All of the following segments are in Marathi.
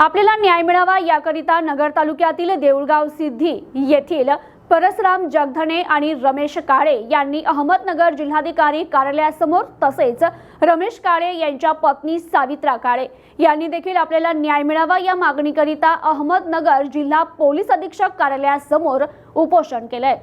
आपल्याला न्याय मिळावा याकरिता नगर तालुक्यातील देऊळगाव सिद्धी येथील परसराम जगधने आणि रमेश काळे यांनी अहमदनगर जिल्हाधिकारी कार्यालयासमोर तसेच रमेश काळे यांच्या पत्नी सावित्रा काळे यांनी देखील आपल्याला न्याय मिळावा या मागणीकरिता अहमदनगर जिल्हा पोलीस अधीक्षक कार्यालयासमोर उपोषण केलंय.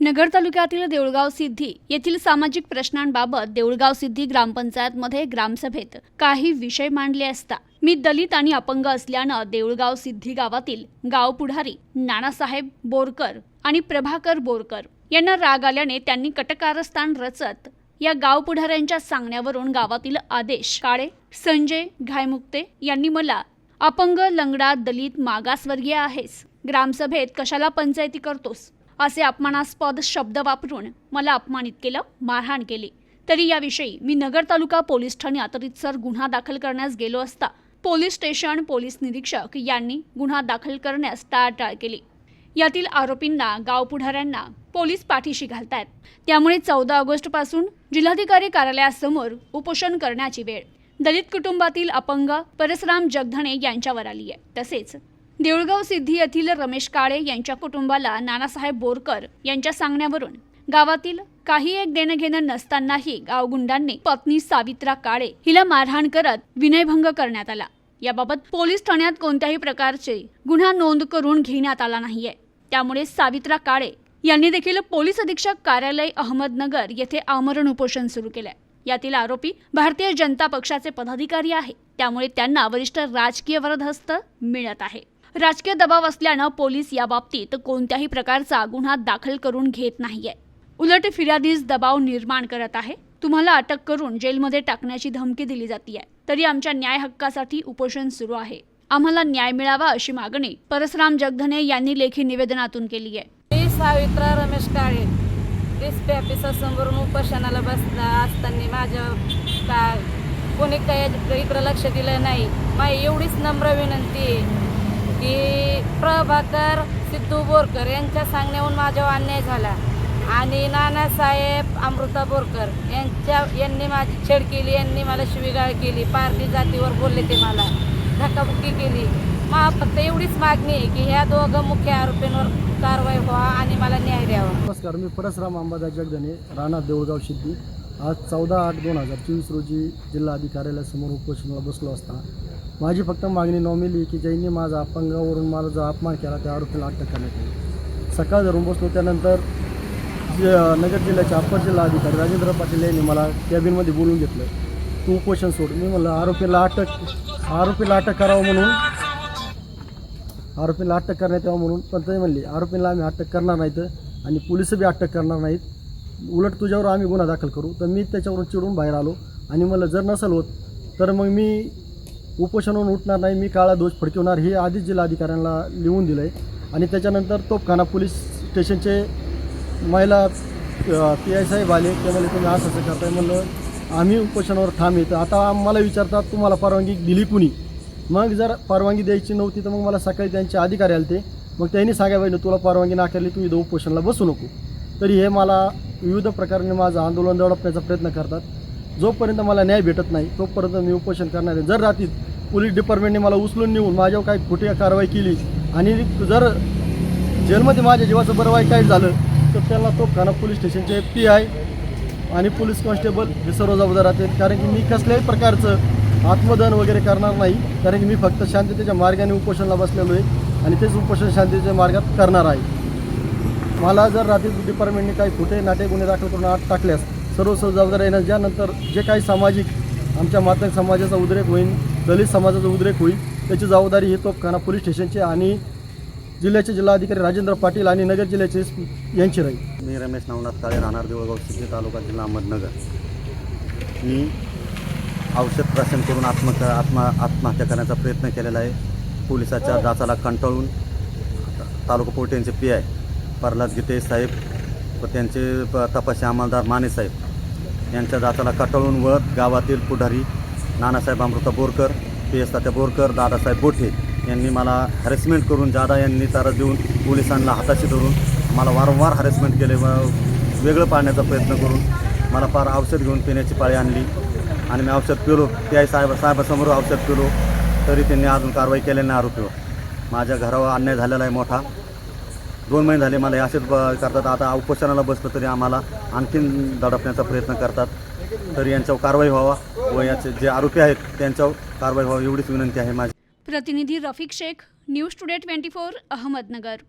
नगर तालुक्यातील देऊळगाव सिद्धी येथील सामाजिक प्रश्नांबाबत देऊळगाव सिद्धी ग्रामपंचायतमध्ये ग्रामसभेत काही विषय मांडले असता मी दलित आणि अपंग असल्यानं देऊळगाव सिद्धी गावातील गाव पुढारी नानासाहेब बोरकर आणि प्रभाकर बोरकर यांना राग आल्याने त्यांनी कटकारस्थान रचत या गाव पुढाऱ्यांच्या सांगण्यावरून गावातील आदेश काळे संजय घायमुक्ते यांनी मला अपंग लंगडा दलित मागासवर्गीय आहेस. ग्रामसभेत कशाला पंचायती करतोस? असे अपमानास्पद शब्द वापरून मला अपमानित केलं मारहाण केली. तरी याविषयी मी नगर तालुका पोलीस ठाण्यात रितसर गुन्हा दाखल करण्यास गेलो असता पोलीस स्टेशन पोलीस निरीक्षक यांनी गुन्हा दाखल करण्यास टाळाटाळ केली. यातील आरोपींना गाव पुढाऱ्यांना पोलीस पाठीशी घालतायत. त्यामुळे चौदा ऑगस्टपासून जिल्हाधिकारी कार्यालयासमोर उपोषण करण्याची वेळ. दलित कुटुंबातील अपंग परसराम जगधणे यांच्यावर आली आहे. तसेच देऊळगाव सिद्धी येथील रमेश काळे यांच्या कुटुंबाला नानासाहेब बोरकर यांच्या सांगण्यावरून गावातील काही एक देणं घेणं नसतानाही गावगुंडांनी पत्नी सावित्रा काळे हिला मारहाण करत विनयभंग करण्यात आला. याबाबत पोलीस ठाण्यात कोणत्याही प्रकारचे गुन्हा नोंद करून घेण्यात आला नाहीये. त्यामुळे सावित्रा काळे यांनी देखील पोलीस अधीक्षक कार्यालय अहमदनगर येथे आमरण उपोषण सुरू केलंय. यातील आरोपी भारतीय जनता पक्षाचे पदाधिकारी आहे. त्यामुळे त्यांना वरिष्ठ राजकीय वरदहस्त मिळत आहे. राजकीय दबाव असल्यानं पोलीस याबाबतीत कोणत्याही प्रकारचा गुन्हा दाखल करून घेत नाहीये. उलट फिर्यादीस दबाव निर्माण करत आहे. तुम्हाला अटक करून जेलमध्ये टाकण्याची धमकी दिली जाते तरी आमच्या न्याय हक्कासाठी उपोषण सुरू आहे. आम्हाला न्याय मिळावा अशी मागणी परसराम जगधने यांनी लेखी निवेदनातून केली आहे. मी सावित्रा रमेश काळे. डिस्पे ऑफिसरसमोरून उपोषणाला बसला असताना माझ्या का कोणी काही इकडं लक्ष दिलं नाही. माझी एवढीच नम्र विनंती आहे की प्रभाकर सिद्धू बोरकर यांच्या सांगण्याहून माझ्यावर अन्याय झाला. आणि नानासाहेब अमृता बोरकर यांच्या यांनी माझी छेड केली यांनी मला शिवीगाळ केली पारधी जातीवर बोलले ते मला धक्काबुक्की केली. मा फक्त एवढीच मागणी आहे की ह्या दोघं मुख्य आरोपींवर कारवाई व्हा आणि मला न्याय द्यावा. नमस्कार मी परसराम अंबादा जगदने राणा देऊळगाव शिद्दी आज चौदा आठ दोन हजार चोवीस रोजी जिल्हा अधिकाऱ्यालयासमोर उपोषणाला बसलो असता माझी फक्त मागणी नॉमिली की ज्यांनी माझा अपंगावरून मला जो अपमान केला त्या आरोपीला अटक करण्यात आली सकाळ धरून बसलो त्यानंतर नगर जिल्ह्याचे अप्पर जिल्हा अधिकारी राजेंद्र पाटील यांनी मला कॅबिनमध्ये बोलून घेतलं. तू उपोषण सोड. मी म्हणलं आरोपीला अटक आरोपीला अटक करावं म्हणून. आरोपीला अटक करण्यात यावं म्हणून. पण ते म्हणले आरोपीला आम्ही अटक करणार नाहीत आणि पोलीस बी अटक करणार नाहीत. उलट तुझ्यावर आम्ही गुन्हा दाखल करू. तर मी त्याच्यावरून चिडून बाहेर आलो आणि मला जर नसेल होत तर मग मी उपोषणावरून उठणार नाही. मी काळा दोष फडकवणार हे आधीच जिल्हाधिकाऱ्यांना लिहून दिलं आहे आणि त्याच्यानंतर तोपखाना पोलीस स्टेशनचे महिला पी आय साहेब आले ते म्हणले तुम्ही असं असं करताय. म्हणलं आम्ही उपोषणावर थांब येतं आता मला विचारतात तुम्हाला परवानगी दिली कुणी? मग जर परवानगी द्यायची नव्हती तर मग मला सकाळी त्यांचे अधिकारी आले ते मग त्यांनी सांगायला पाहिजे तुला परवानगी नाकारली तू इथं उपोषणाला बसू नको. तरी हे मला विविध प्रकाराने माझं आंदोलन दडपण्याचा प्रयत्न करतात. जोपर्यंत मला न्याय भेटत नाही तोपर्यंत मी उपोषण करणार आहे. जर रात्री पोलीस डिपार्टमेंटने मला उचलून नेऊन माझ्यावर काही खोटी कारवाई केली आणि जर जेलमध्ये माझ्या जीवाचं बरं वाईट झालं त्यांना तोपखाना पोलीस स्टेशनचे पी आय आणि पोलीस कॉन्स्टेबल हे सर्व जबाबदार राहतील. कारण की मी कसल्याही प्रकारचं आत्मदहन वगैरे करणार नाही. कारण की मी फक्त शांततेच्या मार्गाने उपोषणाला बसलेलो आहे आणि तेच उपोषण शांततेच्या मार्गात करणार आहे. मला जर रात्री डिपार्टमेंटने काही खोटे नाटे गुन्हे दाखल करून आत टाकल्यास सर्व सर्व जबाबदार येणार ज्यानंतर जे काही सामाजिक आमच्या मातंग समाजाचा उद्रेक होईल दलित समाजाचा उद्रेक होईल त्याची जबाबदारी ही तोपखाना पोलीस स्टेशनची आणि जिल्ह्याचे जिल्हाधिकारी राजेंद्र पाटील आणि नगर जिल्ह्याचे एस पी यांची राहील मी रमेश नवनाथ काळे राहणार देवळगाव सिद्धी तालुका जिल्हा अहमदनगर. मी औषध प्राशन करून आत्म आत्मा आत्महत्या करण्याचा प्रयत्न केलेला आहे. पोलिसाच्या जाचाला कंटाळून तालुका पोर्ट पी आय प्रल्हाद गीते साहेब व त्यांचे प- तपासी अंमलदार माने साहेब यांच्या जाचाला कंटाळून व गावातील पुढारी नानासाहेब अमृता बोरकर पी एस तात्या बोरकर दादासाहेब बोठे यांनी मला हॅरेसमेंट करून जादा यांनी तारा देऊन पोलिसांना हाताशी धरून मला वारंवार हॅरेसमेंट केले व वेगळं पाडण्याचा प्रयत्न करून मला फार औषध घेऊन पिण्याची पाळी आणली. आणि मी औषध पिलो. ते आई साहेब साहेबासमोर औषध पिलो. तरी त्यांनी अजून कारवाई केलेली नाही आरोपीवर माझ्या घरावर अन्याय झालेला आहे मोठा. दोन महिने झाले मला असेच ब करतात. आता उपोषणाला बसलं तरी आम्हाला आणखीन दडपण्याचा प्रयत्न करतात. तरी यांच्यावर कारवाई व्हावा व याचे जे आरोपी आहेत त्यांच्यावर कारवाई व्हावी एवढीच विनंती आहे माझी. प्रतिनिधी Rafiq Shaikh news today twenty four Ahmednagar.